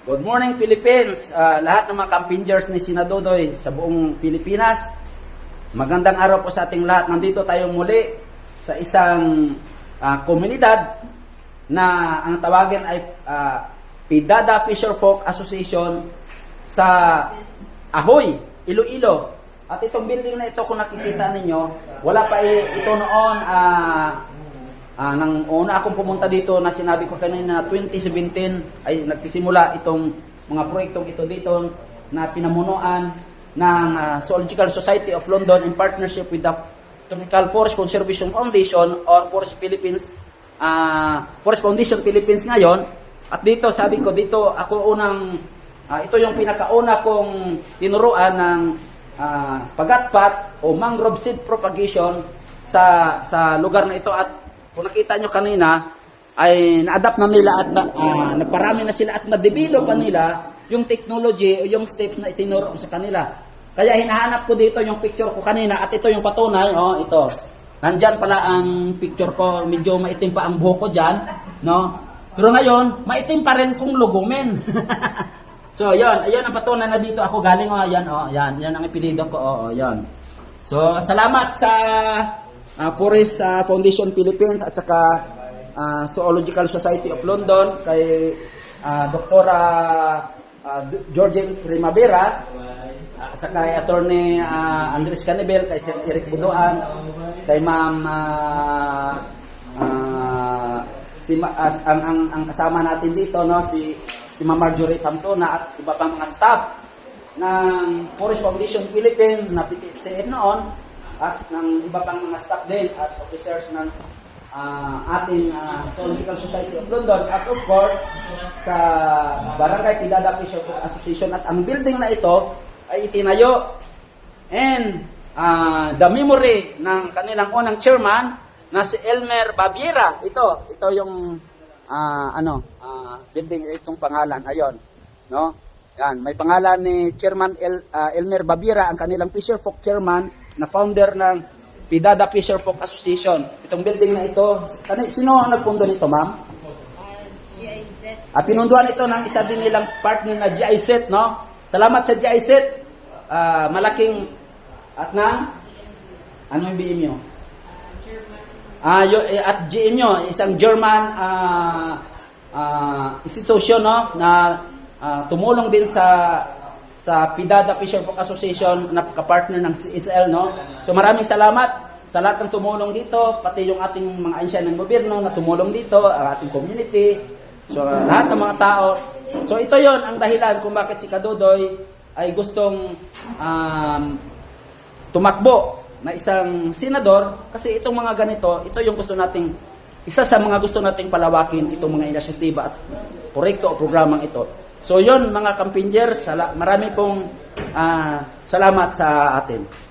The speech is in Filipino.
Good morning Philippines! Ah, lahat ng mga campingers ni Sinadodoy sa buong Pilipinas. Magandang araw po sa ating lahat. Nandito tayo muli sa isang ah, komunidad na ang tawagin ay ah, Pidada Fisher Folk Association sa Ahoy, Iloilo. At itong building na ito kung nakikita ninyo, wala pa ito noon ah, Ah, nang una akong pumunta dito na sinabi ko kanina 2017 ay nagsisimula itong mga proyektong ito dito na pinamunuan ng ah, Zoological Society of London in partnership with the Tropical Forest Conservation Foundation or Forest Philippines ah, Forest Foundation Philippines ngayon. At dito sabi ko dito ako unang ah, ito yung pinakauna kong tinuruan ng ah, pagatpat o mangrove seed propagation sa sa lugar na ito. At kung nakita nyo kanina, ay na-adapt na nila at na, ah, naparami na sila at na-develop pa nila yung technology o yung steps na itinuro sa kanila. Kaya hinahanap ko dito yung picture ko kanina at ito yung patunay, oh, ito. Nandyan pala ang picture ko, medyo maitim pa ang buhok ko dyan, no? Pero ngayon, maitim pa rin kung lugumin. so, yon, ayun ang patunay na dito ako galing, oh, yan, oh, yan, yan ang ipilido ko, oh, oh, yan. So, salamat sa ah, Forest ah, Foundation Philippines at saka ah, Zoological Society of London kay uh, Doktora uh, Georgie Primavera at saka kay Attorney ah, Andres Canibel, kay Sir Eric Buduan, kay Ma'am ah, ah, si as- ang, ang ang kasama natin dito no si si Ma'am Marjorie Tamtona at iba pang mga staff ng Forest Foundation Philippines na PTFCN noon at ng iba pang mga staff din at officers ng ah, ating ah, Zoological Society of London at of course sa Barangay Pidada Fisher Association at ang building na ito ay itinayo and ah, the memory ng kanilang unang chairman na si Elmer Babiera. Ito ito yung ah, ano ah, building itong pangalan. Ayon no? Yan may pangalan ni Chairman El, ah, Elmer Babiera ang kanilang Fisher Folk chairman na founder ng Pidada Fisher Folk Association itong building na ito sino ang nagpundo nito ma'am Uh, GIZ. at pinunduan ito ng isa din nilang partner na GIZ, no? Salamat sa GIZ. Ah, malaking at ng ano yung BM nyo? Ah, eh, at GM nyo, isang German ah, ah, institution no na ah, tumulong din sa sa Pidada Fisher Folk Association na kapartner ng CSL no. So maraming salamat sa lahat ng tumulong dito, pati yung ating mga ansya ng gobyerno na tumulong dito, ang ating community, so lahat ng mga tao. So ito yon ang dahilan kung bakit si Kadodoy ay gustong um, tumakbo na isang senador kasi itong mga ganito, ito yung gusto nating isa sa mga gusto nating palawakin itong mga inisyatiba at proyekto o programang ito. So yon mga kampingers, marami pong ah, salamat sa atin.